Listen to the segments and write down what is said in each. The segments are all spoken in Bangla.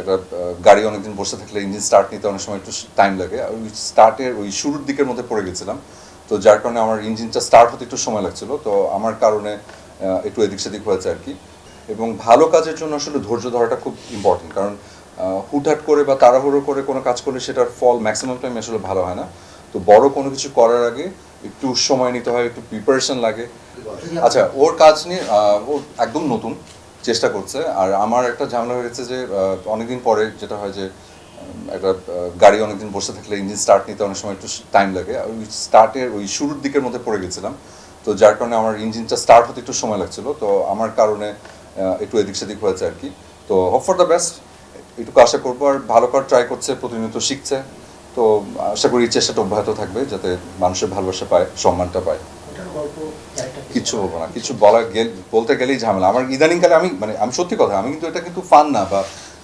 একটা গাড়ি অনেকদিন বসে থাকলে ইঞ্জিন স্টার্ট নিতে অনেক সময় একটু টাইম লাগে। ওই স্টার্টের ওই শুরুর দিকের মধ্যে পড়ে গেছিলাম। তো যার কারণে আমার ইঞ্জিনটা স্টার্ট হতে একটু সময় লাগছিল। তো আমার কারণে একটু এদিক সেদিক হয়েছে আর কি। এবং ভালো কাজের জন্য আসলে ধৈর্য ধরাটা খুব ইম্পর্টেন্ট কারণ হুটহাট করে বা তাড়াহুড়ো করে কোনো কাজ করলে সেটার ফল ম্যাক্সিমাম টাইম আসলে ভালো হয় না। তো বড় কোনো কিছু করার আগে একটু সময় নিতে হয়, একটু প্রিপারেশন লাগে। আচ্ছা ওর কাজ নিয়ে ও একদম নতুন। চেষ্টা করছে। আর আমার একটা ঝামেলা হয়ে গেছে যে অনেকদিন পরে যেটা হয় যে একটা গাড়ি অনেকদিন বসে থাকলে ইঞ্জিন স্টার্ট নিতে অনেক সময় একটু টাইম লাগে। ওই স্টার্টের ওই শুরুর দিকের মধ্যে পড়ে গেছিলাম। তো যার কারণে আমার ইঞ্জিনটা স্টার্ট হতে একটু সময় লাগছিল। তো আমার কারণে একটু এদিক সেদিক হয়েছে আর কি। তো হোপ ফর দ্য বেস্ট এটুকু আশা করব। আর ভালো করার ট্রাই করছে, প্রতিনিয়ত শিখছে। তো আশা করি চেষ্টাটা অব্যাহত থাকবে, যাতে মানুষের ভালোবাসা পায়, সম্মানটা পায়। কিছু বলব না কিছু বলা বলতে গেলেই ঝামেলা। আমার ইদানিংকালে আমি মানে আমি সত্যি কথা আমি কিন্তু এটা কিন্তু ফান না বা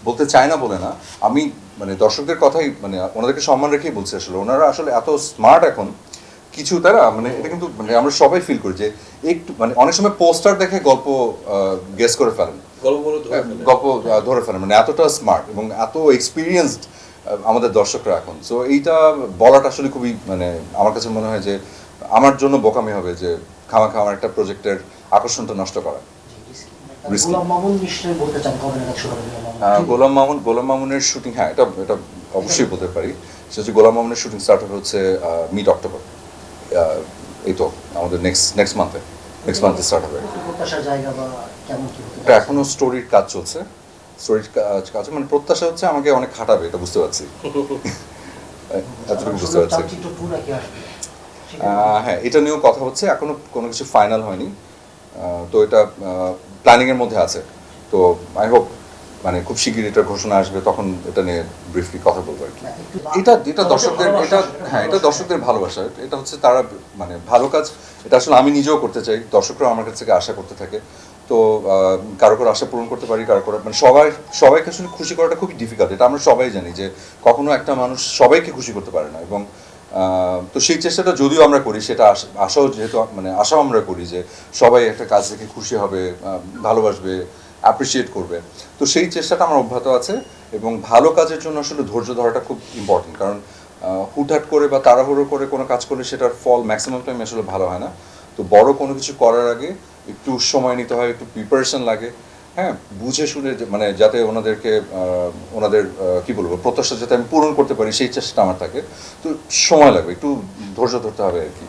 বলতে চাই না বলে না। আমি মানে দর্শকদের কথাই মানে ওনাদেরকে সম্মান রেখেই বলছি আসলে। ওনারা আসলে এত স্মার্ট এখন কিছু তারা মানে এটা কিন্তু মানে আমরা সবাই ফিল করি যে একটু মানে অনেক সময় পোস্টার দেখে গল্প গেস করে ফেলেন। গল্প ধরে ফেলেন। মানে এতটা স্মার্ট এবং এত এক্সপিরিয়েন্সড আমাদের দর্শকরা এখন। সো এইটা বলাটা আসলে খুবই মানে আমার কাছে মনে হয় যে আমার জন্য বোকামি হবে যে খামা আমার একটা প্রজেক্টের আকর্ষণটা নষ্ট করা। গোলাম মামুন গোলাম মামুনের শুটিং হ্যাঁ এটা এটা অবশ্যই বলতে পারি। সেটা হচ্ছে গোলাম মামুনের শুটিং স্টার্ট হবে হচ্ছে মিড অক্টোবর এই তো আমাদের নেক্সট নেক্সট মান্থে নেক্সট মান্থে স্টার্ট হবে। এটা এখনও স্টোরির কাজ চলছে। কাজ মানে প্রত্যাশা হচ্ছে আমাকে অনেক খাটাবে এটা বুঝতে পারছি। এতটুকু বুঝতে পারছি। হ্যাঁ এটা নিয়েও কথা হচ্ছে এখনও কোনো কিছু ফাইনাল হয়নি। তো এটা প্ল্যানিং এর মধ্যে আছে। তো আই হোপ মানে খুব শিগগির এটা ঘোষণা আসবে তখন এটা নিয়ে ব্রিফলি কথা বলব আর কি। এটা এটা দর্শকদের এটা হ্যাঁ এটা দর্শকদের ভালোবাসা। এটা হচ্ছে তারা মানে ভালো কাজ এটা আসলে আমি নিজেও করতে চাই দর্শকরাও আমার কাছ থেকে আশা করতে থাকে। তো কারও কারও আশা পূরণ করতে পারি, কারও মানে সবাই, সবাইকে আসলে খুশি করাটা খুবই ডিফিকাল্ট এটা আমরা সবাই জানি যে কখনো একটা মানুষ সবাইকে খুশি করতে পারে না এবং তো সেই চেষ্টাটা যদিও আমরা করি, সেটা আশাও যেহেতু মানে আশাও আমরা করি যে সবাই একটা কাজ দেখে খুশি হবে ভালোবাসবে অ্যাপ্রিসিয়েট করবে। তো সেই চেষ্টাটা আমার অব্যাহত আছে এবং ভালো কাজের জন্য আসলে ধৈর্য ধরাটা খুব ইম্পর্টেন্ট কারণ হুটহাট করে বা তাড়াহুড়ো করে কোনো কাজ করলে সেটার ফল ম্যাক্সিমাম টাইম আসলে ভালো হয় না। তো বড় কোনো কিছু করার আগে একটু সময় নিতে হয়, একটু প্রিপারেশন লাগে। হ্যাঁ বুঝে শুনে মানে যাতে ওনাদেরকে ওনাদের কি বলব, প্রত্যাশা যাতে আমি পূরণ করতে পারি, সেই চেষ্টা আমার থাকে। তো সময় লাগবে, একটু ধৈর্য ধরতে হবে আর কি।